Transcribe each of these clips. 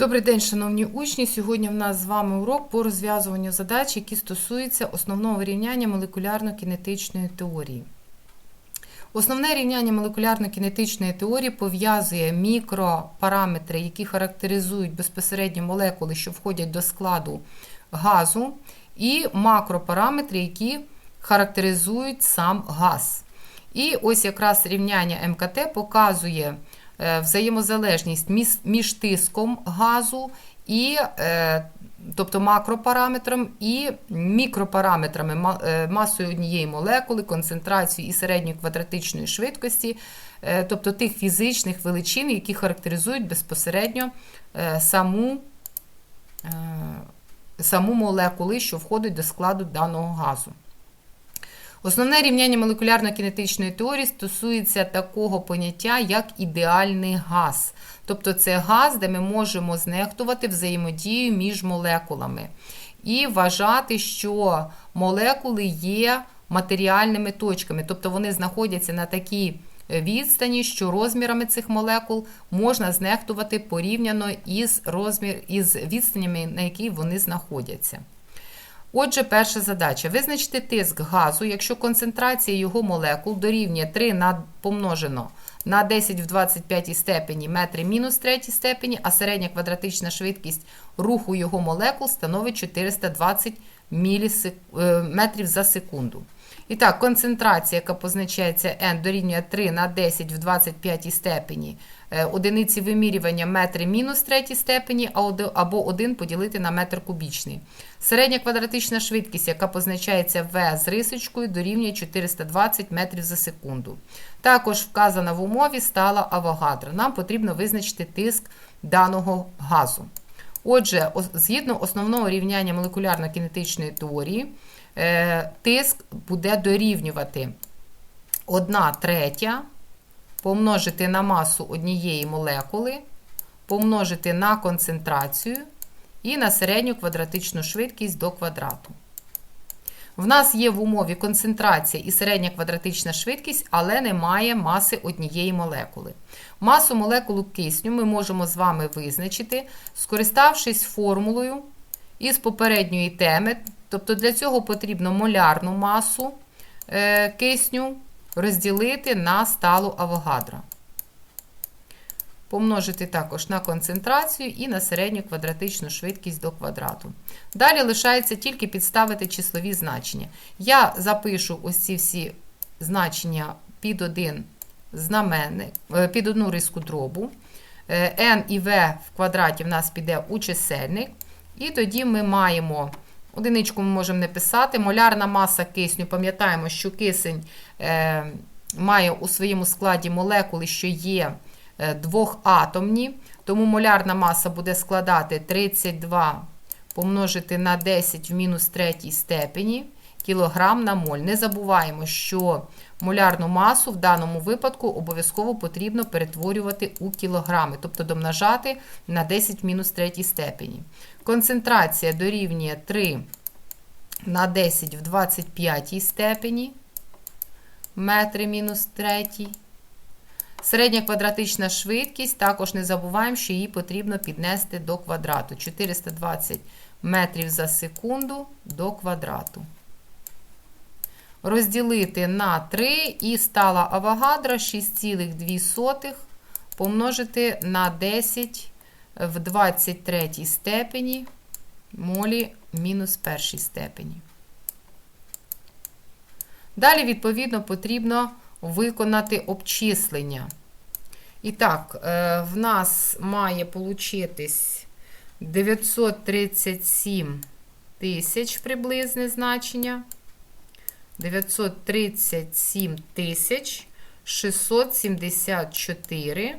Добрий день, шановні учні. Сьогодні в нас з вами урок по розв'язуванню задач, які стосуються основного рівняння молекулярно-кінетичної теорії. Основне рівняння молекулярно-кінетичної теорії пов'язує мікропараметри, які характеризують безпосередньо молекули, що входять до складу газу, і макропараметри, які характеризують сам газ. І ось якраз рівняння МКТ показує взаємозалежність між, тиском газу і е, тобто макропараметром і мікропараметрами е, масою однієї молекули, концентрацією і середньої квадратичної швидкості, е, тобто тих фізичних величин, які характеризують безпосередньо е, саму, е, саму молекули, що входить до складу даного газу. Основне рівняння молекулярно-кінетичної теорії стосується такого поняття, як ідеальний газ. Тобто це газ, де ми можемо знехтувати взаємодію між молекулами і вважати, що молекули є матеріальними точками, тобто вони знаходяться на такій відстані, що розмірами цих молекул можна знехтувати порівняно із, розмір, із відстанями, на якій вони знаходяться. Отже, перша задача: визначити тиск газу, якщо концентрація його молекул дорівнює 3 на помножено на 10 в 25 степені метри мінус 3 степені, а середня квадратична швидкість руху його молекул становить 420 мілісек... е, метрів за секунду. І так, концентрація, яка позначається n, дорівнює 3 на 10 в 25 степені, е, одиниці вимірювання метри мінус 3 степені, або 1 поділити на метр кубічний. Середня квадратична швидкість, яка позначається v з рисочкою, дорівнює 420 метрів за секунду. Також вказана в умові стала авогадро. Нам потрібно визначити тиск даного газу. Отже, згідно основного рівняння молекулярно-кінетичної теорії, тиск буде дорівнювати 1 третя помножити на масу однієї молекули, помножити на концентрацію і на середню квадратичну швидкість до квадрату. В нас є в умові концентрація і середня квадратична швидкість, але немає маси однієї молекули. Масу молекулу кисню ми можемо з вами визначити, скориставшись формулою із попередньої теми. Тобто для цього потрібно молярну масу е, кисню розділити на сталу авогадро. Помножити також на концентрацію і на середню квадратичну швидкість до квадрату. Далі лишається тільки підставити числові значення. Я запишу ось ці всі значення під один знаменник, е, під одну риску дробу. Е, n і v в квадраті в нас піде у чисельник. І тоді ми маємо, одиничку ми можемо не писати, молярна маса кисню. Пам'ятаємо, що кисень е, має у своєму складі молекули, що є е, двохатомні, тому молярна маса буде складати 32 помножити на 10 в мінус третій степені кілограм на моль. Не забуваємо, що молярну масу в даному випадку обов'язково потрібно перетворювати у кілограми, тобто домножати на 10 в мінус третій степені. Концентрація дорівнює 3 на 10 в 25 степені метри мінус третій. Середня квадратична швидкість, також не забуваємо, що її потрібно піднести до квадрату. 420 метрів за секунду до квадрату. Розділити на 3 і стала авогадра 6,2 помножити на 10 в 23 степені молі мінус першій степені. Далі, відповідно, потрібно виконати обчислення. І так, е, в нас має получитись 937 тисяч приблизне значення. 937 тисяч 674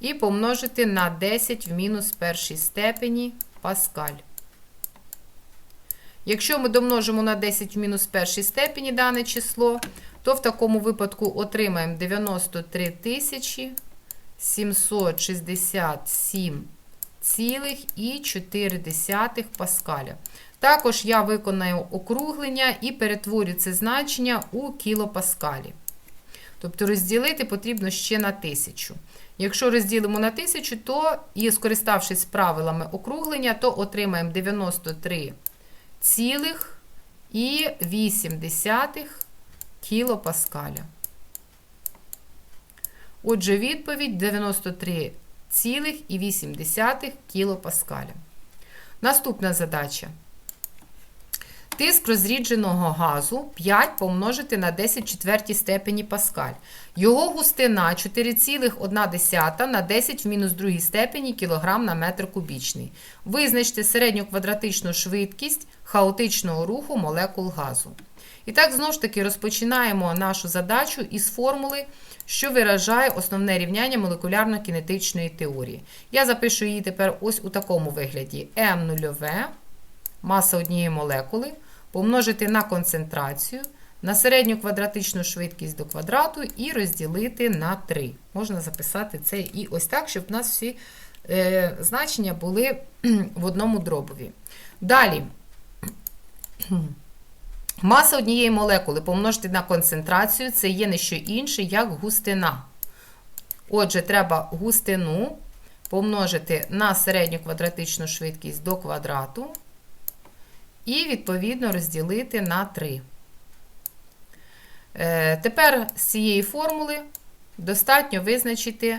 і помножити на 10 в мінус першій степені паскаль. Якщо ми домножимо на 10 в мінус першій степені дане число, то в такому випадку отримаємо 93 тисячі 767,4 паскаля. Також я виконаю округлення і перетворю це значення у кілопаскалі. Тобто розділити потрібно ще на 1000. Якщо розділимо на 1000, то і скориставшись правилами округлення, то отримаємо 93 цілих і 8 кілопаскаля. Отже, відповідь 93,8 кілопаскаля. Наступна задача. Тиск розрідженого газу 5 помножити на 10 четвертій степені Паскаль. Його густина 4,1 на 10 в мінус другій степені кілограм на метр кубічний. Визначте середню квадратичну швидкість хаотичного руху молекул газу. І так, знову ж таки, розпочинаємо нашу задачу із формули, що виражає основне рівняння молекулярно-кінетичної теорії. Я запишу її тепер ось у такому вигляді: М0, маса однієї молекули, помножити на концентрацію, на середню квадратичну швидкість до квадрату і розділити на 3. Можна записати це і ось так, щоб у нас всі е, значення були в одному дробові. Далі. Маса однієї молекули помножити на концентрацію це є не що інше, як густина. Отже, треба густину помножити на середню квадратичну швидкість до квадрату і, відповідно, розділити на 3. Е, тепер з цієї формули достатньо визначити,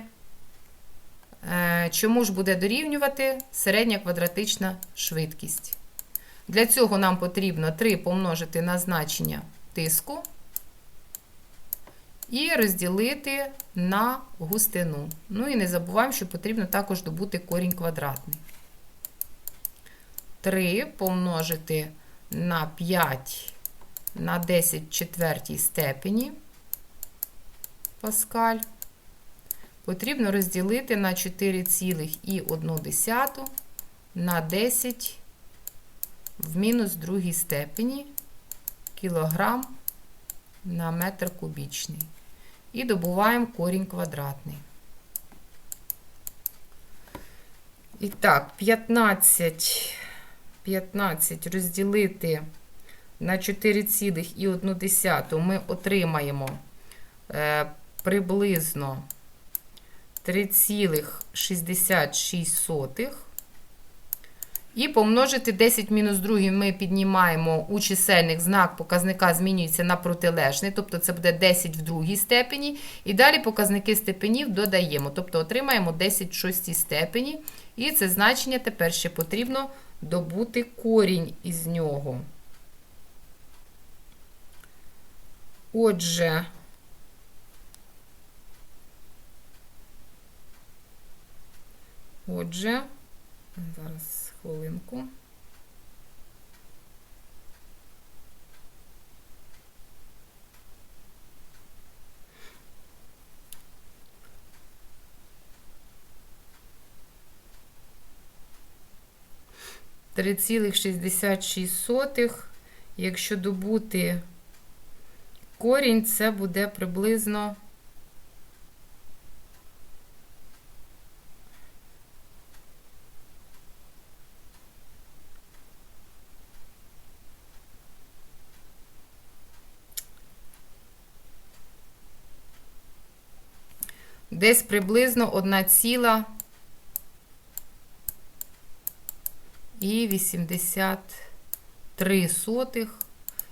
е, чому ж буде дорівнювати середня квадратична швидкість. Для цього нам потрібно 3 помножити на значення тиску і розділити на густину. Ну і не забуваємо, що потрібно також добути корінь квадратний. 3 помножити на 5 на 10 четвертій степені паскаль. Потрібно розділити на 4,1 на 10 в мінус другій степені кілограм на метр кубічний. І добуваємо корінь квадратний. І так, 15, 15 розділити на 4,1 ми отримаємо е, приблизно 3,66. І помножити 10 мінус 2 ми піднімаємо у чисельник знак показника змінюється на протилежний, тобто це буде 10 в другій степені. І далі показники степенів додаємо, тобто отримаємо 10 в шостій степені. І це значення тепер ще потрібно добути корінь із нього. Отже, отже, зараз хвилинку. Три цілих шістдесят шість сотих. Якщо добути корінь, це буде приблизно десь приблизно 1 ціла і 83 сотих.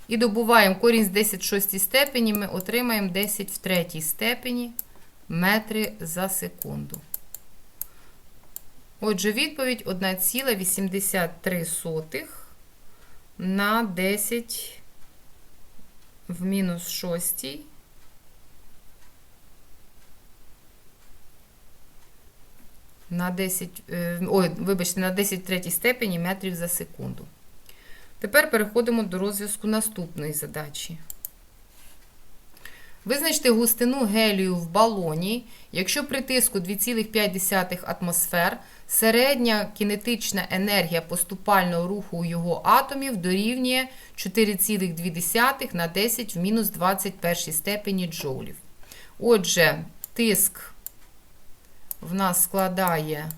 І добуваємо корінь з 10 в 6 степені, ми отримаємо 10 в 3 степені метри за секунду. Отже, відповідь 1,83 на 10 в мінус 6 на 10, е, ой, вибачте, на 10 третій степені метрів за секунду. Тепер переходимо до розв'язку наступної задачі. Визначте густину гелію в балоні, якщо при тиску 2,5 атмосфер середня кінетична енергія поступального руху його атомів дорівнює 4,2 на 10 в мінус 21 степені джоулів. Отже, тиск в нас складає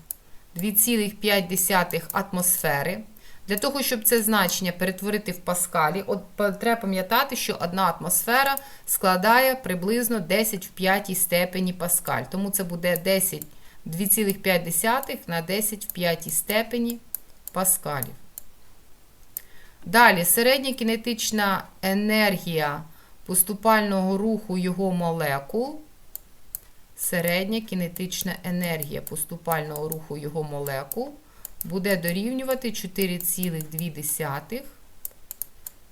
2,5 атмосфери. Для того, щоб це значення перетворити в паскалі, треба пам'ятати, що одна атмосфера складає приблизно 10 в п'ятій степені паскаль. Тому це буде 10 2,5 на 10 в п'ятій степені паскалів. Далі середня кінетична енергія поступального руху його молекул. Середня кінетична енергія поступального руху його молекул буде дорівнювати 4,2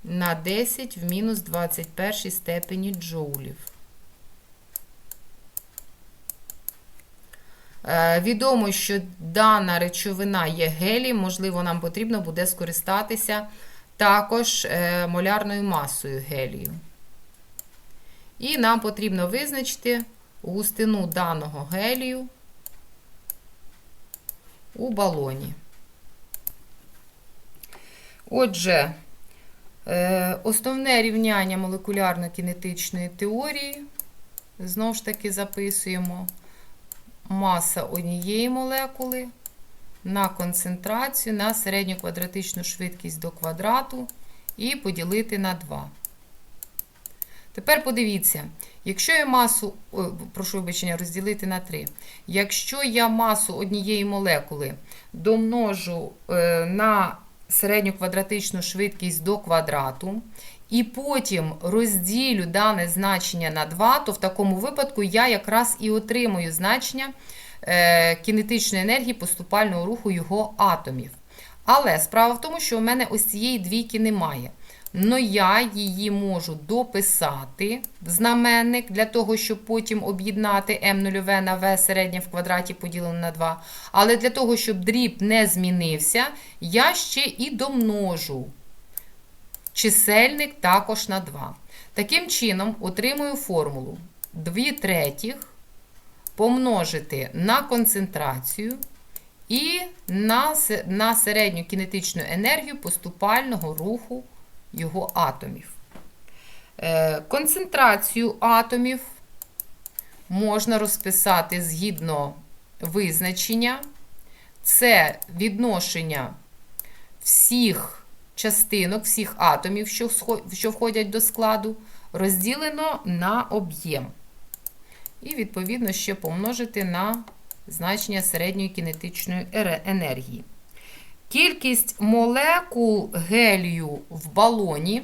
на 10 в мінус 21 степені джоулів. Е, Відомо, що дана речовина є гелій, можливо, нам потрібно буде скористатися також е, молярною масою гелію. І нам потрібно визначити густину даного гелію у балоні. Отже, е, основне рівняння молекулярно-кінетичної теорії, знову ж таки записуємо маса однієї молекули на концентрацію на середню квадратичну швидкість до квадрату і поділити на 2. Тепер подивіться, якщо я масу, прошу вибачення, розділити на 3. Якщо я масу однієї молекули домножу е, на середню квадратичну швидкість до квадрату, і потім розділю дане значення на 2, то в такому випадку я якраз і отримую значення е, кінетичної енергії поступального руху його атомів. Але справа в тому, що у мене ось цієї двійки немає. Но я її можу дописати в знаменник для того, щоб потім об'єднати m0 на v середнє в квадраті поділене на 2. Але для того, щоб дріб не змінився, я ще і домножу чисельник також на 2. Таким чином, отримую формулу 2 третіх помножити на концентрацію і на середню кінетичну енергію поступального руху його атомів. Е, Концентрацію атомів можна розписати згідно визначення. Це відношення всіх частинок, всіх атомів, що входять до складу, розділено на об'єм. І, відповідно, ще помножити на значення середньої кінетичної енергії. Кількість молекул гелію в балоні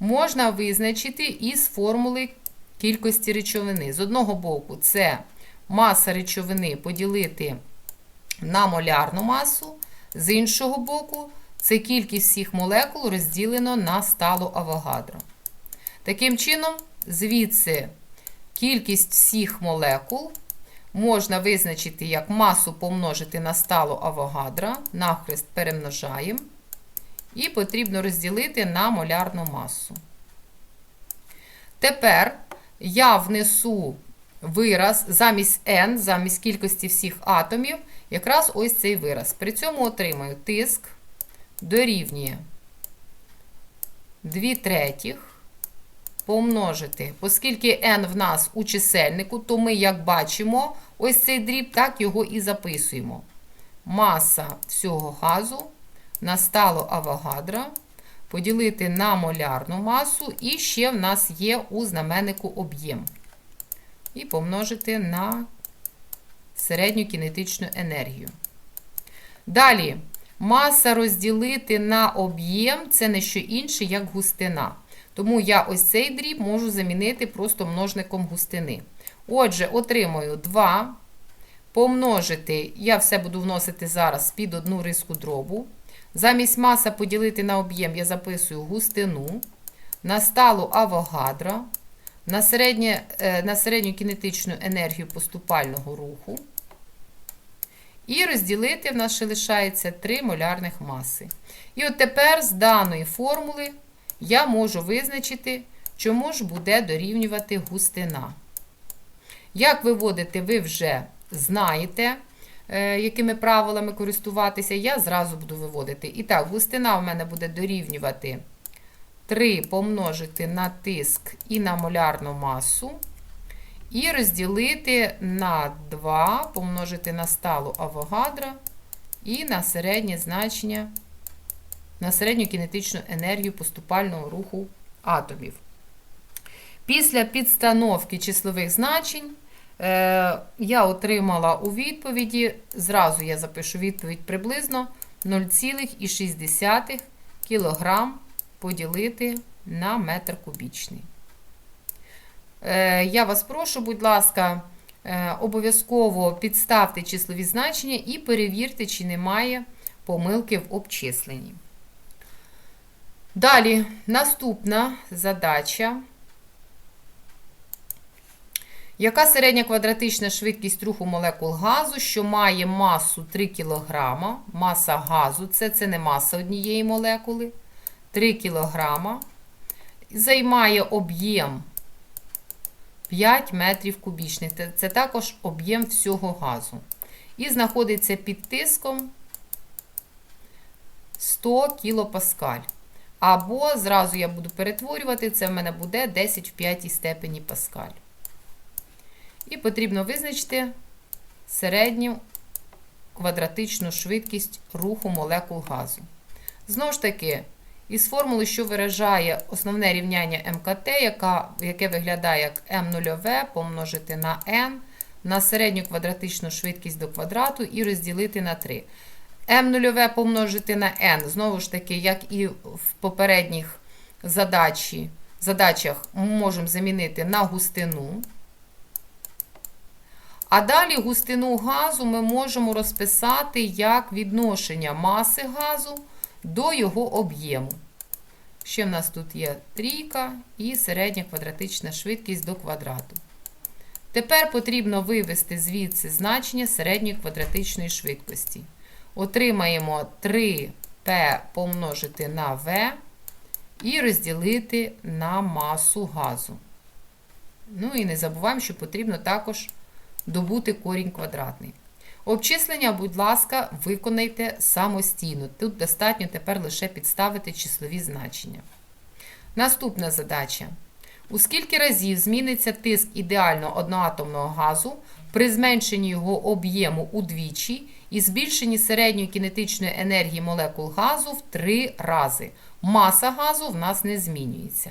можна визначити із формули кількості речовини. З одного боку, це маса речовини поділити на молярну масу, з іншого боку, це кількість всіх молекул розділено на сталу Авогадро. Таким чином, звідси кількість всіх молекул можна визначити як масу помножити на сталу Авогадра, навхрест перемножаємо, і потрібно розділити на молярну масу. Тепер я внесу вираз замість n, замість кількості всіх атомів, якраз ось цей вираз. При цьому отримаю тиск дорівнює 2 третіх помножити, оскільки n в нас у чисельнику, то ми, як бачимо, ось цей дріб, так його і записуємо. Маса всього газу на стало Авогадро поділити на молярну масу, і ще в нас є у знаменнику об'єм. І помножити на середню кінетичну енергію. Далі, маса розділити на об'єм це не що інше, як густина. Тому я ось цей дріб можу замінити просто множником густини. Отже, отримую 2 помножити, я все буду вносити зараз під одну риску дробу. Замість маса поділити на об'єм я записую густину, на сталу авогадро, на, середнє, е, на середню кінетичну енергію поступального руху. І розділити в нас ще лишається 3 молярних маси. І от тепер з даної формули я можу визначити, чому ж буде дорівнювати густина. Як виводити, ви вже знаєте, е, якими правилами користуватися, я зразу буду виводити. І так, густина в мене буде дорівнювати 3 помножити на тиск і на молярну масу. І розділити на 2, помножити на сталу авогадро і на середнє значення на середню кінетичну енергію поступального руху атомів. Після підстановки числових значень я отримала у відповіді, зразу я запишу відповідь приблизно 0,6 кг поділити на метр кубічний. Е, я вас прошу, будь ласка, е, обов'язково підставте числові значення і перевірте, чи немає помилки в обчисленні. Далі, наступна задача. Яка середня квадратична швидкість руху молекул газу, що має масу 3 кг? Маса газу це, це не маса однієї молекули. 3 кг. Займає об'єм 5 метрів кубічних. Це- також об'єм всього газу. І знаходиться під тиском 100 кілопаскаль. Або зразу я буду перетворювати, це в мене буде 10 в 5 степені паскаль. І потрібно визначити середню квадратичну швидкість руху молекул газу. Знову ж таки, із формули, що виражає основне рівняння МКТ, яка, яке виглядає як М0 помножити на n на середню квадратичну швидкість до квадрату і розділити на 3. М0 помножити на n, знову ж таки, як і в попередніх задачі, задачах, ми можемо замінити на густину. А далі густину газу ми можемо розписати як відношення маси газу до його об'єму. Ще в нас тут є трійка і середня квадратична швидкість до квадрату. Тепер потрібно вивести звідси значення середньої квадратичної швидкості. Отримаємо 3P помножити на V і розділити на масу газу. Ну і не забуваємо, що потрібно також добути корінь квадратний. Обчислення, будь ласка, виконайте самостійно. Тут достатньо тепер лише підставити числові значення. Наступна задача. У скільки разів зміниться тиск ідеально одноатомного газу при зменшенні його об'єму удвічі і збільшенні середньої кінетичної енергії молекул газу в 3 рази. Маса газу в нас не змінюється.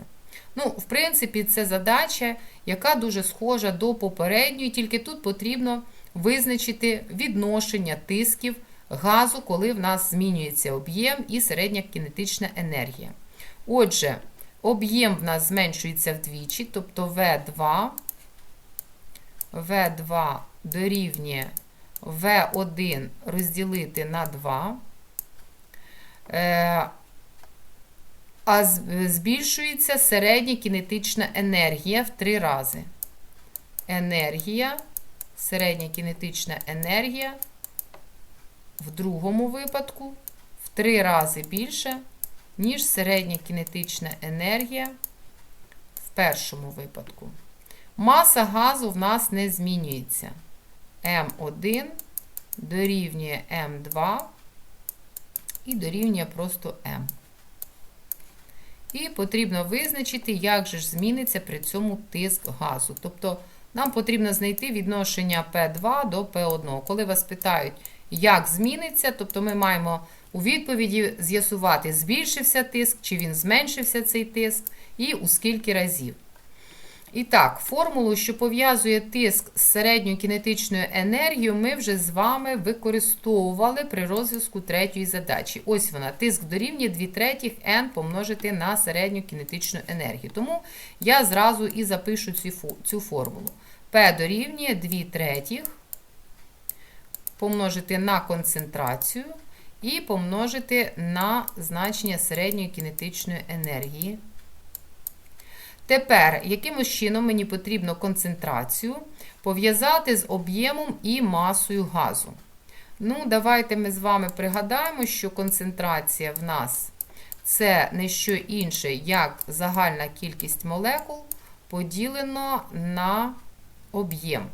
Ну, в принципі, це задача, яка дуже схожа до попередньої, тільки тут потрібно визначити відношення тисків газу, коли в нас змінюється об'єм і середня кінетична енергія. Отже, об'єм в нас зменшується вдвічі, тобто V2, V2 дорівнює V1 розділити на 2. А збільшується середня кінетична енергія в 3 рази. Енергія, середня кінетична енергія в другому випадку в 3 рази більше, ніж середня кінетична енергія в першому випадку. Маса газу в нас не змінюється. М1 дорівнює М2 і дорівнює просто М. І потрібно визначити, як же ж зміниться при цьому тиск газу. Тобто нам потрібно знайти відношення P2 до P1. Коли вас питають, як зміниться, тобто ми маємо у відповіді з'ясувати, збільшився тиск, чи він зменшився цей тиск, і у скільки разів. І так, формулу, що пов'язує тиск з середньою кінетичною енергією, ми вже з вами використовували при розв'язку третьої задачі. Ось вона, тиск дорівнює 2 третіх n помножити на середню кінетичну енергію. Тому я зразу і запишу цю, цю формулу. P дорівнює 2 третіх помножити на концентрацію і помножити на значення середньої кінетичної енергії. Тепер, якимось чином мені потрібно концентрацію пов'язати з об'ємом і масою газу. Ну, давайте ми з вами пригадаємо, що концентрація в нас це не що інше, як загальна кількість молекул поділено на об'єм.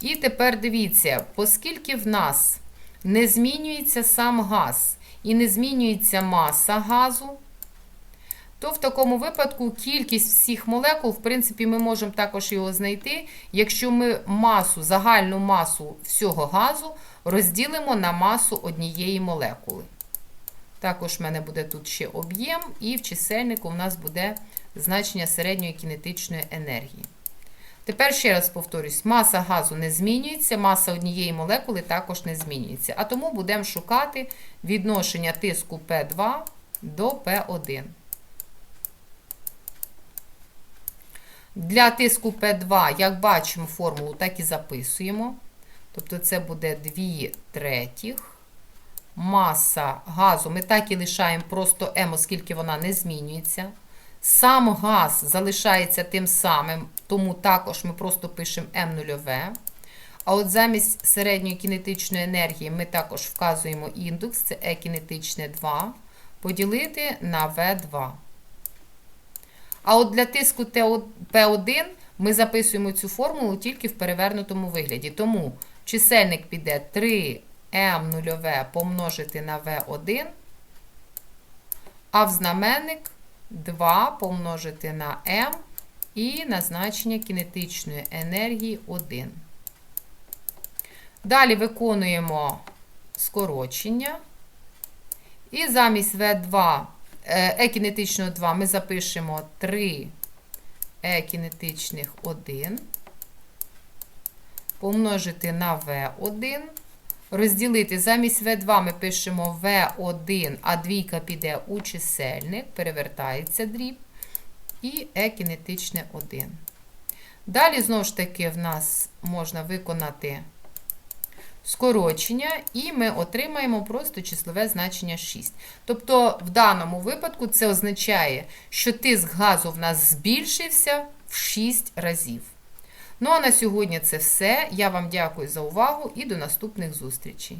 І тепер дивіться, оскільки в нас не змінюється сам газ і не змінюється маса газу, то в такому випадку кількість всіх молекул, в принципі, ми можемо також його знайти, якщо ми масу, загальну масу всього газу розділимо на масу однієї молекули. Також в мене буде тут ще об'єм, і в чисельнику в нас буде значення середньої кінетичної енергії. Тепер ще раз повторюсь: маса газу не змінюється, маса однієї молекули також не змінюється. А тому будемо шукати відношення тиску P2 до P1. Для тиску P2, як бачимо формулу, так і записуємо. Тобто це буде 2 третіх. Маса газу ми так і лишаємо просто М, оскільки вона не змінюється. Сам газ залишається тим самим, тому також ми просто пишемо М нульове. А от замість середньої кінетичної енергії ми також вказуємо індекс, це Е кінетичне 2, поділити на В2. А от для тиску P1 ми записуємо цю формулу тільки в перевернутому вигляді. Тому чисельник піде 3М нульове помножити на В1, а в знаменник 2 помножити на М і на значення кінетичної енергії 1. Далі виконуємо скорочення. І замість В2 Е кінетичного 2 ми запишемо 3 Е кінетичних 1, помножити на В1, розділити замість В2 ми пишемо В1, а двійка піде у чисельник, перевертається дріб, і Е кінетичне 1. Далі, знову ж таки, в нас можна виконати скорочення, і ми отримаємо просто числове значення 6. Тобто, в даному випадку це означає, що тиск газу в нас збільшився в 6 разів. Ну а на сьогодні це все. Я вам дякую за увагу і до наступних зустрічей.